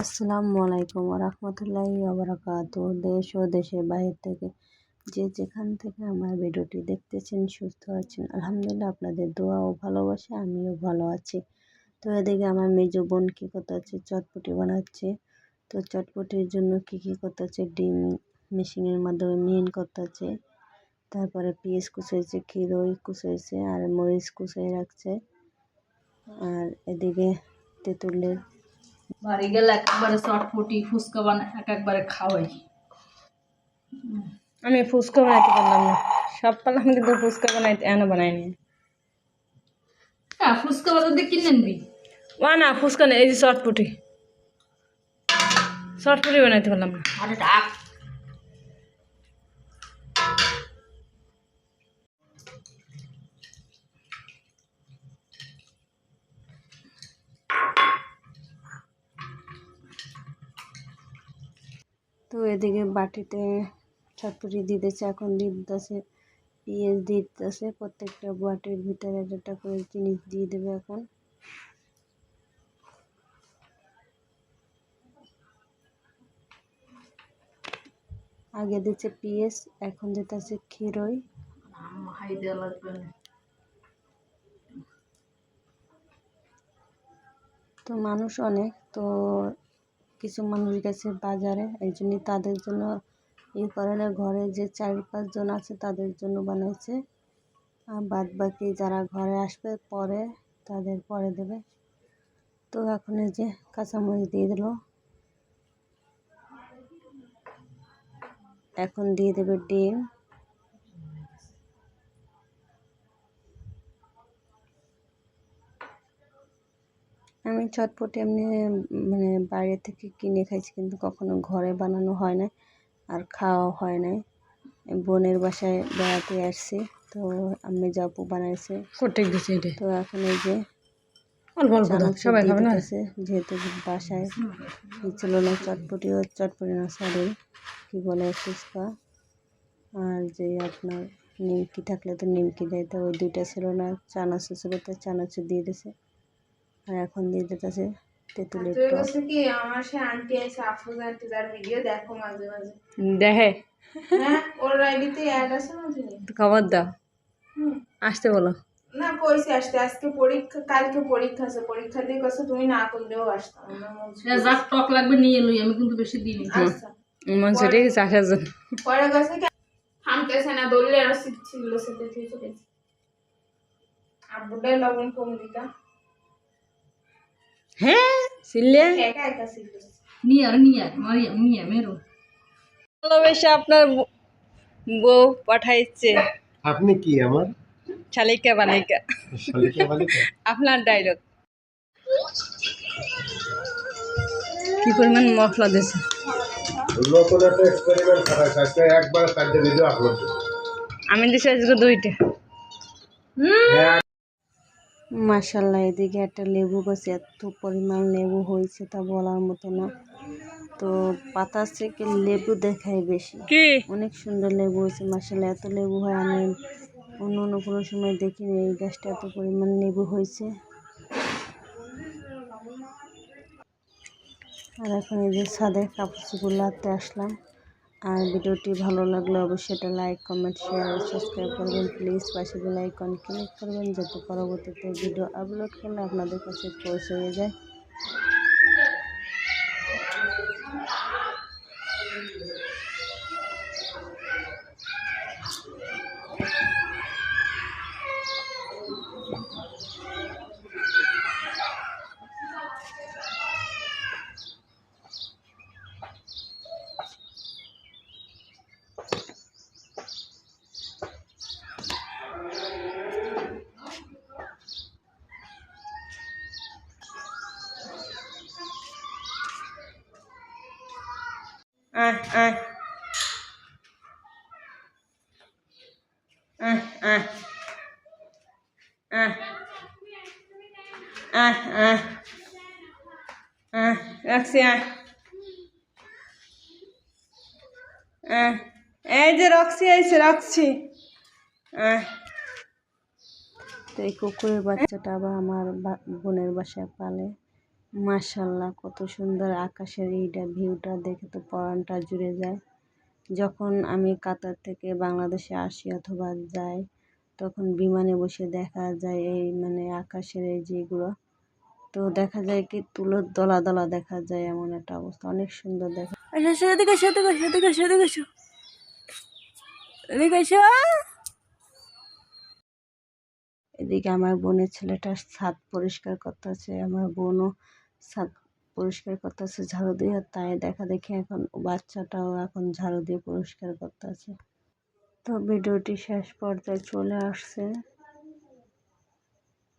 আসসালামু আলাইকুম রহমতুল্লাহি ওবরাকাত দেশ ও দেশের বাইরে থেকে যে যেখান থেকে আমার ভিডিওটি দেখতেছেন, সুস্থ আছেন, আলহামদুলিল্লাহ আপনাদের দোয়া ও ভালোবাসা আমিও ভালো আছি। তো এদিকে আমার মেজো বোন কী করতে হচ্ছে চটপটি বানাচ্ছে। তো চটপটির জন্য কী কী করতে হচ্ছে ডিম মেশিনের মাধ্যমে মিহিন করতে হচ্ছে তারপরে পেঁয়াজ কুচাইছে ক্ষীরই কুচাইছে, আর মরিচ কুচাই রাখছে। আর এদিকে তেঁতুলের বাড়ি গেলে একবারে চটপটি ফুচকা বানায় এক একবারে খাওয়াই। আমি ফুচকা বানাইতে পারলাম না। সব পারলাম কিন্তু ফুচকা বানাইতে এনে বানাইনি। হ্যাঁ ফুচকা বাজার দিয়ে কিনে নিবি না না ফুচকা নেই এই যে চটপটি। চটপটি বানাইতে পারলাম না। আরে ডাক তো এদিকে বাটিতে চটপটি দিতেছে, এখন দিতেছে, পেঁয়াজ দিতেছে, প্রত্যেকটা বাটির ভিতরে একটা করে জিনিস দিয়ে দেবে এখন। আগে দিচ্ছে পিএস এখন দিতেছে ক্ষীরই। তো মানুষ অনেক, তো কিছু মানুষ গেছে বাজারে, এই জন্য তাদের জন্য এই কারণে ঘরে যে চার পাঁচজন আছে তাদের জন্য বানাইছে। আর বাদ বাকি যারা ঘরে আসবে পরে তাদের পরে দেবে। তো এখন এই যে কাঁচামরিচ দিয়ে দিল। এখন দিয়ে দেবে ডিম। আমি চটপটি এমনি মানে বাইরে থেকে কিনে খাইছি কিন্তু কখনো ঘরে বানানো হয় না আর খাওয়াও হয় নাই। বোনের বাসায় বেড়াতে আসছি তো আমি যাব বানাইছে। তো এখন এই যে অল্প অল্প সবাই খাবে না? যেহেতু বাসায়। ছিল না চটপটি ও চটপটি না সরি কী বলে ফুচকা। আর যে আপনার নিমকি থাকলে তো নিমকি দেয় তো ওই দুইটা ছিল না চানাচুর ছিল তো চানাচুর দিয়ে দিছে। আর এখন দিয়ে দিতেছে তেঁতুলের টক। কাছে কি আমার সে আন্টি আছে আফরোজ আন্টি তার ভিডিও দেখো মাঝে মাঝে। দেখে। হ্যাঁ ওর আইডিতে অ্যাড আছে না তুমি খবর দাও। আসতে বলো। না কইছে আসতে আজকে পরীক্ষা কালকে পরীক্ষা আছে পরীক্ষা দিয়ে কছে তুমি না করলেও আসতাম। না বলছি, এ যার টক লাগবে নিয়ে লই আমি কিন্তু বেশি দিইনি আচ্ছা। মন সেটাই গেছে জন্য। পরে কাছে থামতেছে না দৌড়লে আরও ছিল সেটা আব্বুটাই লবণ কম দিতা হ্যাঁ সিল্লে। মারিয়া মেরো। ভালোবেসে আপনার বউ পাঠাইছে। আপনি কি আমার? শালিকা বালিকা। আপনার ডায়লগ কি পরিমাণ মশলা দিয়েছে নতুন একটা এক্সপেরিমেন্ট করা আজকে একবার চারটে ভিডিও আপলোড আমি দিছি আজকে দুইটা। হ্যাঁ। মাশাল্লাহ এদিকে একটা লেবু গাছে এত পরিমাণ লেবু হয়েছে তা বলার মতো না। তো পাতা থেকে লেবু দেখায় বেশি। অনেক সুন্দর লেবু হয়েছে মাসাল্লাহ এত লেবু হয় আমি অন্য অন্য কোনো সময় দেখিনি এই গাছটা এত পরিমাণ লেবু হয়েছে। আর এখন এই যে ছাদে কাপড় চোপড় আসলাম। আর ভিডিওটি ভালো লাগলে অবশ্যই এটা লাইক কমেন্ট শেয়ার সাবস্ক্রাইব করবেন। প্লিজ পাশে বেল আইকন ক্লিক করবেন যাতে পরবর্তীতে ভিডিও আপলোড করলে আপনাদের কাছে পৌঁছে যায়। রাখছি এই যে রাখছি আইসে রাখছি। তো এই কুকুরের বাচ্চাটা আবার আমার বোনের বাসায় পালে। মাশাল্লাহ, কত সুন্দর আকাশের এইটা ভিউটা দেখে তো পরানটা জুড়ে যায়। যখন আমি কাতার থেকে বাংলাদেশে আসি অথবা যাই, তখন বিমানে বসে দেখা যায় এই মানে আকাশের এই যেগুলো। তো দেখা যায় কি তুলোর দলা দলা দেখা যায় এমন একটা অবস্থা, অনেক সুন্দর দেখা এসো এদিকে আমার বোনের ছেলেটা ছাদ পরিষ্কার করতেছে, আমার বোনও ছাদ পরিষ্কার করতেছে ঝাড়ু দিয়ে তাই দেখা দেখি এখন বাচ্চাটাও এখন ঝাড়ু দিয়ে পরিষ্কার করতেছে তো ভিডিওটি শেষ পর্যায়ে চলে আসছে।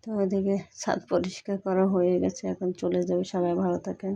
তো এদিকে ছাদ পরিষ্কার করা হয়ে গেছে, এখন চলে যাবে। সবাই ভালো থাকেন।